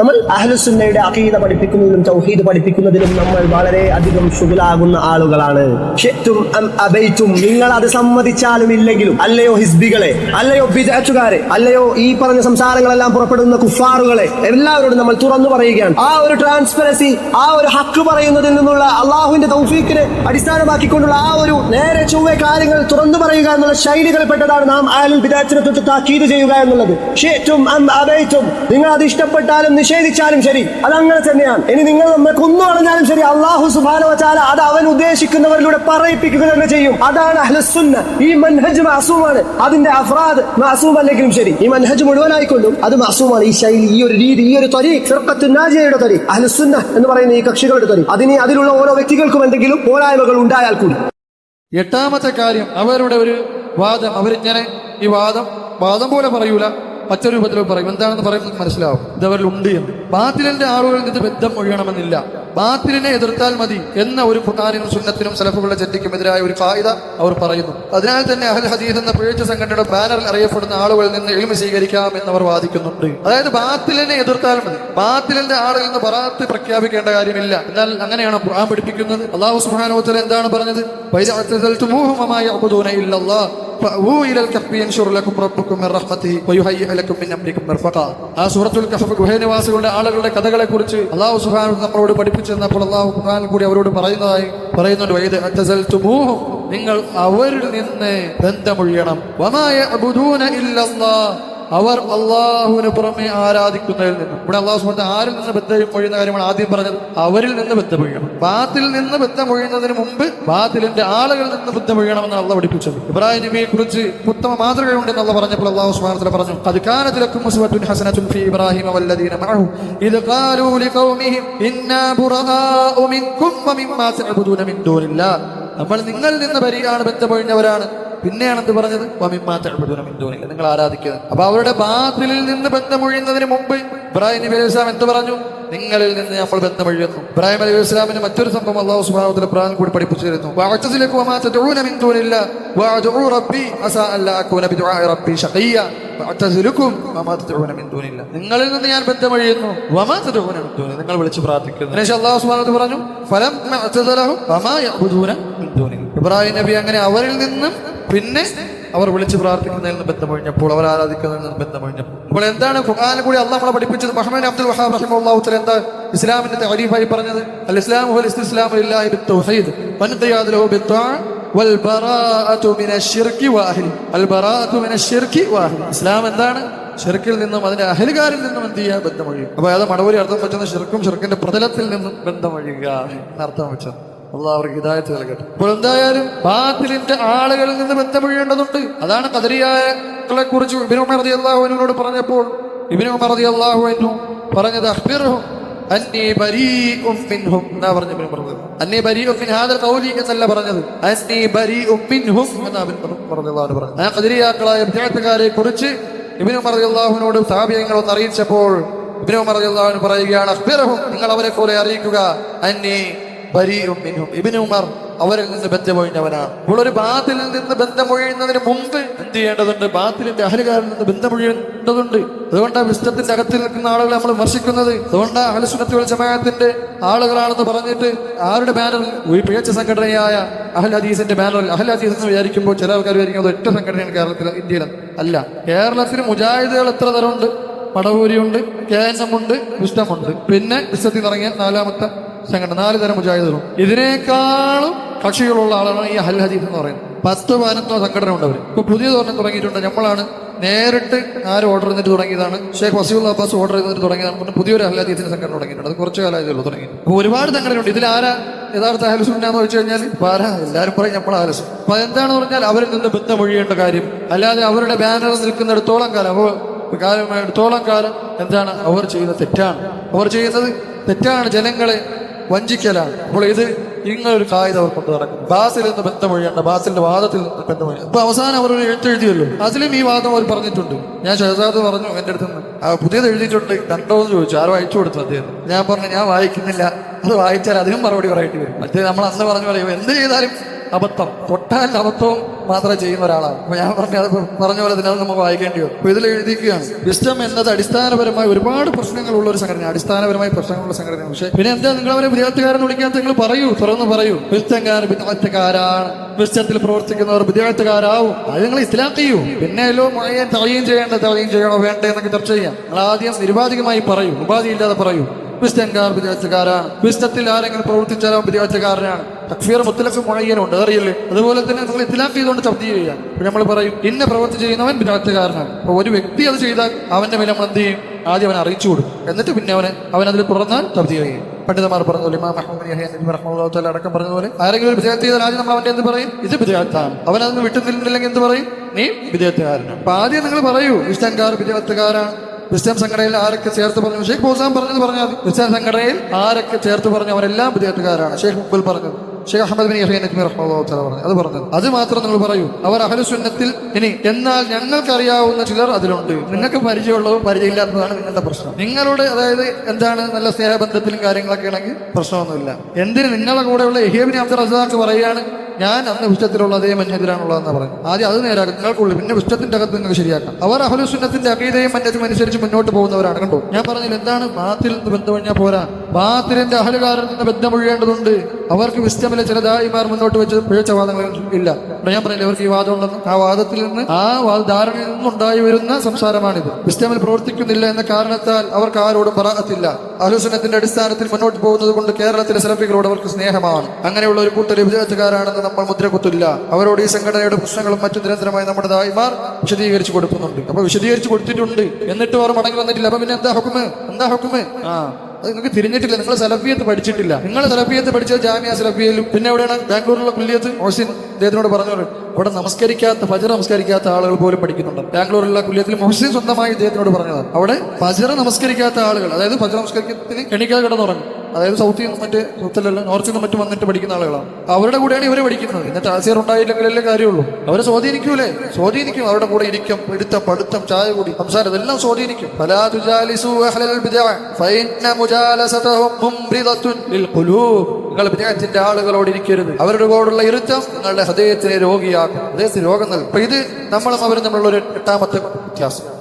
നമ്മൾ അഹ്ലുസുന്നയുടെ അഖീദ പഠിപ്പിക്കുന്നതിലും തൗഹീദ് പഠിപ്പിക്കുന്നതിലും നമ്മൾ വളരെ അധികം ശുഗലാകുന്ന ആളുകളാണ്. നിങ്ങൾ അത് സമ്മതിച്ചാലും ഇല്ലെങ്കിലും അല്ലയോ ഹിസ്ബികളെ അല്ലയോ ബിദാച്ചുകാരെ അല്ലയോ ഈ പറഞ്ഞ സംസാരങ്ങളെല്ലാം പുറപ്പെടുന്ന കുഫാറുകളെ എല്ലാവരോടും നമ്മൾ തുറന്നു പറയുകയാണ്. ആ ഒരു ട്രാൻസ്പെറൻസി ആ ഒരു ഹക്ക് പറയുന്നതിൽ നിന്നുള്ള അള്ളാഹുവിന്റെ തൗഫീഖിനെ അടിസ്ഥാനമാക്കിക്കൊണ്ടുള്ള ആ ഒരു നേരെ ചൊവ്വേ കാര്യങ്ങൾ തുറന്നു പറയുക എന്നുള്ള ശൈലികൾപ്പെട്ടതാണ് നാം ആലുൽ ബിദാച്ചിനെ തൊട്ട് താക്കീത് ചെയ്യുക എന്നുള്ളത്. നിങ്ങൾ അത് ഇഷ്ടപ്പെട്ടാലും നിഷേധിച്ചാലും ശരി അത് അങ്ങനെ തന്നെയാണ്. ഇനി നിങ്ങൾ നമ്മെ കൊന്നു കളഞ്ഞാലും ശരി അള്ളാഹു സുബാന വച്ചാല അത് അവൻ ഉദ്ദേശിക്കുന്നവരിലൂടെ പറയിപ്പിക്കുക തന്നെ ചെയ്യും. അതാണ് അഹ്ലസുന്ന ഈ മൻഹജ് മാസൂമാണ് അതിന്റെ അഫ്രാദ് മാസൂം അല്ലെങ്കിലും ശരി. ഈ മൻഹജ് മുഴുവനായിക്കൊണ്ടും അത് മാസൂമാണ് ഈ ശൈലി ഈ ഒരു രീതി ഈ ഒരു തൊരി ഫിർക്കത്തുനാജിയയുടെ നാജിയയുടെ തൊരി അഹ്ലസുന്ന എന്ന് പറയുന്ന ഈ കക്ഷികളുടെ തൊരി അതിന് അതിലുള്ള ഓരോ വ്യക്തികൾക്കും എന്തെങ്കിലും പോരായ്മകൾ ഉണ്ടായാൽ കൂടി. എട്ടാമത്തെ കാര്യം അവരുടെ ഒരു വാദം. അവരിങ്ങനെ ഈ വാദം വാദം പോലെ പറയൂല. പച്ച രൂപത്തിൽ പറയും. എന്താണെന്ന് പറയുന്നത് മനസ്സിലാവും. ഇത് അവരിൽ ഉണ്ട് എന്ന്. ബാത്തിലിന്റെ ആളുകളിൽ നിന്ന് ബന്ധം ഒഴിയണമെന്നില്ല. ബാത്തിലിനെ എതിർത്താൽ മതി എന്ന ഒരു ഖുർആാനിനും സുന്നത്തിനും സലഫുകളുടെ ചെറ്റിക്കും എതിരായ ഒരു കായിക അവർ പറയുന്നു. അതിനാൽ തന്നെ അഹൽ ഹദീസ് എന്ന പിഴച്ച സംഘടനയുടെ ബാനറിൽ അറിയപ്പെടുന്ന ആളുകളിൽ നിന്ന് എളിമ സ്വീകരിക്കാം എന്നവർ വാദിക്കുന്നുണ്ട്. അതായത് ബാത്തിലിനെ എതിർത്താൽ മതി. ബാത്തിലിന്റെ ആളുകൾ നിന്ന് ബറാത്ത് പ്രഖ്യാപിക്കേണ്ട കാര്യമില്ല. എന്നാൽ അങ്ങനെയാണ് ഖുർആൻ പഠിപ്പിക്കുന്നത്. അള്ളാഹു വതആല എന്താണ് പറഞ്ഞത്? ആ സൂറത്തുൽ ഗുഹനിവാസികളുടെ ആളുകളുടെ കഥകളെ കുറിച്ച് അള്ളാഹു വതആല നമ്മളോട് പഠിപ്പിച്ചു തന്നപ്പോൾ അള്ളാഹു ഖുർആനിൽ കൂടി അവരോട് പറയുന്നതായി പറയുന്നുണ്ട്. നിങ്ങൾ അവരിൽ നിന്ന് ബന്ധമൊഴിയണം അവർ അള്ളാഹുവിന് പുറമെ ആരാധിക്കുന്നതിൽ നിന്നും. ഇവിടെ അള്ളാഹു സുഹൃത്ത് ആരിൽ നിന്ന് ബന്ധം ഒഴിയുന്ന കാര്യമാണ് ആദ്യം പറഞ്ഞത്. അവരിൽ നിന്ന് ബന്ധം ഒഴിയണം ബാത്തിൽ നിന്ന് ബന്ധം ഒഴിയുന്നതിന് മുമ്പ് ബാത്തിലിന്റെ ആളുകളിൽ നിന്ന് ബന്ധം ഒഴിയണമെന്ന് അള്ള പഠിപ്പിച്ചത്. ഇബ്രാഹിം നബിയെ കുറിച്ച് ഉത്തമ മാതൃകയുണ്ടെന്ന് അള്ള പറഞ്ഞപ്പോൾ അള്ളാഹു സുബ്ഹാനഹു പറഞ്ഞു അത് കാനത്തിലക്കും മുസ്വത്തുൻ ഹസനത്തുൻ ഫീ ഇബ്രാഹിം വല്ലദീന മഅഹു. ഇത് ഖാലൂ ലിഖൗമിഹിം ഇന്നാ ബുറആഉ മിൻകും വമിമ്മാ തഅബുദൂന മിൻ ദൂനില്ലാഹ്. നമ്മൾ നിങ്ങളിൽ നിന്ന് ബരിയാണ് ബന്ധമൊഴിഞ്ഞവരാണ് പിന്നെയാണ് എന്ത് പറഞ്ഞത് നിങ്ങൾ ആരാധിക്കുന്നത് അപ്പൊ അവരുടെ ബാത്തിലിൽ നിന്ന് ബന്ധമൊഴിയുന്നതിന് മുമ്പ് ഇബ്രാഹിം നബി അലൈഹി എന്ത് പറഞ്ഞു? നിങ്ങളിൽ നിന്ന് നമ്മൾ ബന്ധമൊഴിയുന്നു. ഇബ്രാഹിം അലൈഹി ഇസ്ലാമിന് മറ്റൊരു സംഭവം അള്ളാഹു സുബ്ഹാനഹു പ്രാൻ കൂടി പഠിപ്പിച്ചിരുന്നു. നിങ്ങളിൽ നിന്ന് ഞാൻ ബന്ധമൊഴിയുന്നു. നിങ്ങൾ വിളിച്ച് പ്രാർത്ഥിക്കുന്നു. അള്ളാഹു പറഞ്ഞു ഫലം ഇബ്രാഹിം നബി അങ്ങനെ അവരിൽ നിന്നും പിന്നെ അവർ വിളിച്ച് പ്രാർത്ഥിക്കുന്നതിൽ നിന്ന് ബന്ധമൊഴിഞ്ഞപ്പോൾ അവർ ആരാധിക്കുന്നതിൽ നിന്ന് ബന്ധമൊഴിഞ്ഞപ്പോൾ. അപ്പോൾ എന്താണ് ഖുർആാനിൽ കൂടി അള്ളാഹ് നമ്മളെ പഠിപ്പിച്ചത്? മഹമ്മദ് അബ്ദുൽ വഹാബ് റഹിമഹുല്ലാഹു തആല എന്താ ഇസ്ലാമിന്റെ തരീഫായി പറഞ്ഞത്? അൽ ഇസ്ലാം ഹുവൽ ഇസ്തിസ്ലാമു ലില്ലാഹി ബിത്തൗഹീദ്. വൻഖിയാദ് ലഹു ബിത്ത്വാ വൽ ബറാഅതു മിനശ്ശിർകി വഅഹ്ലി അൽ ബറാഅതു മിനശ്ശിർകി വഅഹ്ലി ഇസ്ലാം എന്താണ്? ഷിർക്കിൽ നിന്നും അതിന്റെ അഹലുകാരിൽ നിന്നും എന്ത് ചെയ്യുക ബന്ധമൊഴിയും അപ്പൊ അത് മടവൂരി അർത്ഥം വെച്ചത്? ഷിർക്കും ഷിർക്കിന്റെ പ്രതലത്തിൽ നിന്നും ബന്ധമൊഴിയുക എന്നർത്ഥം വെച്ചത്. അള്ളാഹ് അവർക്ക് ഹിദായത്ത് നൽകട്ടെ. അപ്പോൾ എന്തായാലും ബാത്തിലിന്റെ ആളുകളിൽ നിന്ന് ബന്ധമൊഴിയേണ്ടതുണ്ട് അതാണ് കദരിയായകളെ കുറിച്ച് ഇബിനു അള്ളാഹുവിനോട് പറഞ്ഞപ്പോൾ ഇബിനു അള്ളാഹുവിനു പറഞ്ഞത് അന്നി പറഞ്ഞു അന്നി ഹാദൽ ഖൗലി മിൻഹും കുറിച്ച് ഇബിനു സാബിയങ്ങൾ ഒന്ന് അറിയിച്ചപ്പോൾ ഇബ്നു ഉമർ പറയുകയാണ് അഹ്ബിർഹും നിങ്ങൾ അവരെ പോലെ അറിയിക്കുക. അന്നി ഇബ്നു ഉമർ അവരിൽ നിന്ന് ബന്ധമൊഴിഞ്ഞവനാണ്. അപ്പോൾ ഒരു ബാത്തിലിൽ നിന്ന് ബന്ധമൊഴിയുന്നതിന് മുമ്പ് എന്ത് ചെയ്യേണ്ടതുണ്ട്? ബാത്തിലിന്റെ അഹലുകാരിൽ നിന്ന് ബന്ധമൊഴിയേണ്ടതുണ്ട്. അതുകൊണ്ടാണ് വിശ്വത്തിന്റെ അകത്തിൽ നിൽക്കുന്ന ആളുകളെ നമ്മൾ വിമർശിക്കുന്നത്. അതുകൊണ്ടാണ് അഹലുസുനത്തുൽ ജമാഅത്തിന്റെ ആളുകളാണെന്ന് പറഞ്ഞിട്ട് ആരുടെ ബാനറിൽ ഒരു പിഴച്ച സംഘടനയായ അഹൽ ഹദീസിന്റെ ബാനറിൽ അഹൽ ഹദീസ് എന്ന് വിചാരിക്കുമ്പോൾ ചില ആൾക്കാർ വിചാരിക്കുന്നത് ഒറ്റ സംഘടനയാണ് കേരളത്തിൽ ഇന്ത്യയിൽ അല്ല കേരളത്തിൽ മുജാഹിദുകൾ എത്ര തരമുണ്ട്? പടവൂരിയുണ്ട് കെ എൻ എം ഉണ്ട് വിഷ്ടമുണ്ട് പിന്നെ വിശ്വത്തിൽ ഇറങ്ങിയ നാലാമത്തെ സംഘടന നാല് തരം മുജാഹിദുകളും. ഇതിനേക്കാളും കക്ഷികളുള്ള ആളാണ് ഈ ഹൽഹദീഫ് എന്ന് പറയുന്നത്. പത്ത് പതിനൊന്നോ സംഘടന ഉണ്ട് അവർ ഇപ്പൊ പുതിയ തോരണം തുടങ്ങിയിട്ടുണ്ട്. നമ്മളാണ് നേരിട്ട് ആര് ഓർഡർ ചെയ്തിട്ട് തുടങ്ങിയതാണ്? ഷേഖ് വസീൽ അബ്ബാസ് ഓർഡർ ചെയ്തിട്ട് തുടങ്ങിയതാണ്. പിന്നെ പുതിയൊരു അഹൽ ഹദീസിന്റെ സംഘടന തുടങ്ങിയിട്ടുണ്ട്. അത് കുറച്ച് കാലമായതേ തുടങ്ങി അപ്പോൾ ഒരുപാട് സംഘടനയുണ്ട്. ഇതിൽ ആരാ യഥാർത്ഥ അഹലുസുന്ന എന്ന് വെച്ച് കഴിഞ്ഞാൽ ആരാ? എല്ലാവരും പറയും നമ്മൾ അഹലുസുൻ അപ്പൊ എന്താണെന്ന് പറഞ്ഞാൽ അവരിൽ നിന്ന് ബന്ധമൊഴിയേണ്ട കാര്യം. അല്ലാതെ അവരുടെ ബാനർ നിൽക്കുന്നിടത്തോളം കാലം. അപ്പോൾ കാലം എടുത്തോളം കാലം എന്താണ്? അവർ ചെയ്യുന്ന തെറ്റാണ്. അവർ ചെയ്യുന്നത് തെറ്റാണ് ജനങ്ങളെ വഞ്ചിക്കലാണ്. അപ്പോൾ ഇത് ഇങ്ങനൊരു കായിക അവർ കൊണ്ടു നടക്കും ബാസിൽ നിന്ന് ബന്ധമൊഴിയേണ്ട ബാസിലിന്റെ വാദത്തിൽ നിന്ന് ബന്ധമൊഴി അപ്പൊ അവസാനം അവർ ഒരു എഴുത്തെഴുതിയല്ലോ. അതിലും ഈ വാദം അവർ പറഞ്ഞിട്ടുണ്ട്. ഞാൻ ഷഹസാദ് പറഞ്ഞു എന്റെ അടുത്ത് നിന്ന്. ആ പുതിയത് എഴുതിയിട്ടുണ്ട് കണ്ടോ എന്ന് ചോദിച്ചു. ആരോ അയച്ചു കൊടുത്തു അദ്ദേഹം. ഞാൻ പറഞ്ഞു ഞാൻ വായിക്കുന്നില്ല. അത് വായിച്ചാൽ അധികം മറുപടി പറയേണ്ടി വരും. അദ്ദേഹം നമ്മൾ അന്ന് പറഞ്ഞു പറയും എന്ത് ചെയ്താലും അബദ്ധം. തൊട്ടാൽ അബദ്ധവും മാത്രമേ ചെയ്യുന്ന ഒരാളാണ്. അപ്പൊ ഞാൻ പറഞ്ഞത് പറഞ്ഞ പോലെ തന്നെ അത് നമുക്ക് വായിക്കേണ്ടി വരും. ഇതിൽ എഴുതിക്കുകയാണ് വിസ്റ്റം എന്നത് അടിസ്ഥാനപരമായി ഒരുപാട് പ്രശ്നങ്ങളുള്ള ഒരു സംഘടന അടിസ്ഥാനപരമായി പ്രശ്നങ്ങളുള്ള സംഘടനയാണ്. പക്ഷേ പിന്നെ എന്താ നിങ്ങൾ അവരെ വിദ്യാർത്ഥികാരെന്ന് വിളിക്കാത്ത നിങ്ങൾ പറയൂ തുറന്ന് പറയൂ. വിസ്റ്റംകാർ വിദ്യാർത്ഥിക്കാരാണ് വിസ്റ്റത്തിൽ പ്രവർത്തിക്കുന്നവർ വിദ്യാർത്ഥികാരാവും. അത് നിങ്ങൾ ഇസ്ലാം ചെയ്യൂ. പിന്നെ മുഴയെ തളയും ചെയ്യേണ്ട തളയും ചെയ്യണോ വേണ്ടേ എന്നൊക്കെ ചർച്ച ചെയ്യാം. നിങ്ങൾ ആദ്യം നിരുപാധികമായി പറയൂ. ഉപാധിയില്ലാതെ പറയൂ. ക്രിസ്ത്യൻകാർ വിദ്യാർത്ഥിക്കാരാണ് ക്രിസ്ത്യത്തിൽ ആരെങ്കിലും പ്രവർത്തിച്ചാലും വിദ്യാർത്ഥിക്കാരനാണ് തക്ഫീർ മുത്തലക്ക് മുഴയ്യനുണ്ട് അറിയില്ലേ? അതുപോലെ തന്നെ നിങ്ങൾ ഇത്തിലാഫ് ചെയ്തുകൊണ്ട് ചർച്ച ചെയ്യാം ഇപ്പൊ നമ്മൾ പറയും ഇന്ന പ്രവൃത്തി ചെയ്യുന്നവൻ വിദ്യാർത്ഥിക്കാരനാണ് അപ്പൊ ഒരു വ്യക്തി അത് ചെയ്താൽ അവന്റെ മേലെ നമ്മൾ എന്ത് ചെയ്യും? ആദ്യം അവനെ അറിയിച്ചു കൊടുക്കും. എന്നിട്ട് പിന്നെ അവന് അവൻ അതിൽ തുറന്നാൽ ചർച്ച ചെയ്യും പണ്ഡിതന്മാർ പറഞ്ഞ ഇമാം അഹമ്മദ് യഹ്യ നബി റഹ്മത്തുള്ളാഹി തആല അടക്കം പറഞ്ഞതുപോലെ ആരെങ്കിലും ഒരു വിദ്യാർത്ഥി ചെയ്താൽ ആദ്യം നമ്മൾ അവന്റെ എന്ത് പറയും? ഇത് വിജയത്താണ് അവൻ അതിന് വിട്ടു എന്ത് പറയും? നീ വിജയത്തുകാരനാണ് അപ്പൊ ആദ്യം നിങ്ങൾ പറയൂ ക്രിസ്ത്യൻകാർ വിദ്യാർത്ഥിക്കാരാണ് ക്രിസ്ത്യൻ സംഘടനയിൽ ആരൊക്കെ ചേർത്ത് പറഞ്ഞു? ഷെയ്ഖ് ബോസാൻ പറഞ്ഞത് പറഞ്ഞാൽ ക്രിസ്ത്യൻ സംഘടനയിൽ ആരൊക്കെ ചേർത്ത് പറഞ്ഞു അവരെല്ലാം വിദ്യാർത്ഥിക്കാരാണ് ഷെയ്ഖ് മുബൽ പറഞ്ഞത്. ഷെയ്ഖ് അഹമ്മദ് ബിൻ നജ്മി റഹ്മത്തുള്ളാഹി തആല പറഞ്ഞു അത് പറഞ്ഞത്. അത് മാത്രം നിങ്ങൾ പറയൂ. അവർ അഹലുസുന്നത്തിൽ ഇനി എന്നാൽ ഞങ്ങൾക്കറിയാവുന്ന ചിലർ അതിലുണ്ട്. നിങ്ങൾക്ക് പരിചയമുള്ളതും പരിചയമില്ലാത്തതാണ് നിങ്ങളുടെ പ്രശ്നം. നിങ്ങളുടെ അതായത് എന്താണ് നല്ല സ്നേഹബന്ധത്തിലും കാര്യങ്ങളൊക്കെ ആണെങ്കിൽ പ്രശ്നമൊന്നുമില്ല. എന്തിന് നിങ്ങളുടെ കൂടെയുള്ള യഹിയബിൻ അബ്ദുൾ റസാഖ് പറയുകയാണ്? ഞാൻ അന്ന് വിശ്വത്തിലുള്ള അതേ മഞ്ഞതിലാണുള്ളതെന്ന് പറഞ്ഞു ആദ്യം അത് നേരാക്കും നിങ്ങൾക്കുള്ളൂ പിന്നെ വിശ്വത്തിന്റെ അകത്ത് നിങ്ങൾക്ക് ശരിയാക്കാം. അവർ അഹലുസുന്നത്തിന്റെ അകീതയും മഞ്ഞത്തും അനുസരിച്ച് മുന്നോട്ട് പോകുന്നവരാണ്. കണ്ടു? ഞാൻ പറഞ്ഞില്ല എന്താണ്? മാത്തിൽ നിന്ന് ബന്ധം കഴിഞ്ഞാൽ പോരാ. ബാത്തിലിന്റെ അഹലുകാരിൽ നിന്ന് ബന്ധം ഒഴിയേണ്ടതുണ്ട് അവർക്ക് വിസ്റ്റമിലെ ചില ദായിമാർ മുന്നോട്ട് വെച്ച് പിഴച്ച വാദങ്ങൾ ഇല്ല ഞാൻ പറയില്ല അവർക്ക് ഈ വാദം ആ വാദത്തിൽ നിന്ന് ആ ധാരണയിൽ നിന്നുണ്ടായി വരുന്ന സംസാരമാണിത്. വിസ്റ്റമിൽ പ്രവർത്തിക്കുന്നില്ല എന്ന കാരണത്താൽ അവർക്ക് ആരോടും പറയത്തില്ല. അഹുസനത്തിന്റെ അടിസ്ഥാനത്തിൽ മുന്നോട്ട് പോകുന്നത് കൊണ്ട് കേരളത്തിലെ സെലഫികളോട് അവർക്ക് സ്നേഹമാണ്. അങ്ങനെയുള്ള ഒരു കൂട്ടർ വിജയത്തുകാരാണെന്ന് നമ്മൾ മുദ്രകുത്തില്ല. അവരോട് ഈ സംഘടനയുടെ പ്രശ്നങ്ങളും മറ്റു നിരന്തരമായി നമ്മുടെ ദായിമാർ വിശദീകരിച്ചു കൊടുക്കുന്നുണ്ട്. അപ്പൊ വിശദീകരിച്ചു കൊടുത്തിട്ടുണ്ട്. എന്നിട്ട് അവർ മടങ്ങി വന്നിട്ടില്ല. അപ്പൊ പിന്നെ എന്താ ഹുക്കുമ് എന്താ ഹുക്കുമ് ആ. നിങ്ങൾക്ക് തിരിഞ്ഞിട്ടില്ല. നിങ്ങൾ സലഫിയത്ത് പഠിച്ചിട്ടില്ല. നിങ്ങൾ സലഫിയത്ത് പഠിച്ച ജാമ്യ സലഫിയയിലും. പിന്നെ എവിടെയാണ്? ബാംഗ്ലൂരിലുള്ള കുല്യത്ത് മോസിൻ അദ്ദേഹത്തിനോട് പറഞ്ഞു അവിടെ നമസ്കരിക്കാത്ത ഫജർ നമസ്കരിക്കാത്ത ആളുകൾ പോലും പഠിക്കുന്നുണ്ട്. ബാംഗ്ലൂരിലുള്ള കുല്യത്തിൽ മൊഹസിൻ സ്വന്തമായി ഇദ്ദേഹത്തിനോട് പറഞ്ഞത് അവിടെ ഫജർ നമസ്കരിക്കാത്ത ആളുകൾ അതായത് ഫജർ നമസ്കരിക്കത്തിന് എണീക്കാതെ കിടന്നുറങ്ങും. അതായത് സൗത്തിൽ നിന്നും മറ്റ് സൗത്തിലല്ല നോർത്തിൽ നിന്നും മറ്റും വന്നിട്ട് പഠിക്കുന്ന ആളുകളാണ്. അവരുടെ കൂടെയാണ് ഇവർ പഠിക്കുന്നത്. എന്നിട്ട് ആസിയർ ഉണ്ടായില്ലെങ്കിലല്ലേ കാര്യമുള്ളൂ. അവരെ സ്വാധീനിക്കൂലേ? സ്വാധീനിക്കും. അവരുടെ കൂടെ ഇരിക്കും പിടുത്തം പഠിത്തം ചായ കൂടി സംസാരം ഇതെല്ലാം സ്വാധീനിക്കും. നിങ്ങൾ വിദേഹത്തിന്റെ ആളുകളോട് ഇരിക്കരുത്. അവരുടെ കൂടെയുള്ള ഇരുത്തം നിങ്ങളുടെ ഹൃദയത്തിനെ രോഗിയാക്കും. ഹൃദയത്തിന് രോഗം നൽകും ഇത് നമ്മളും അവരും തമ്മിലുള്ള ഒരു എട്ടാമത്തെ വ്യത്യാസം.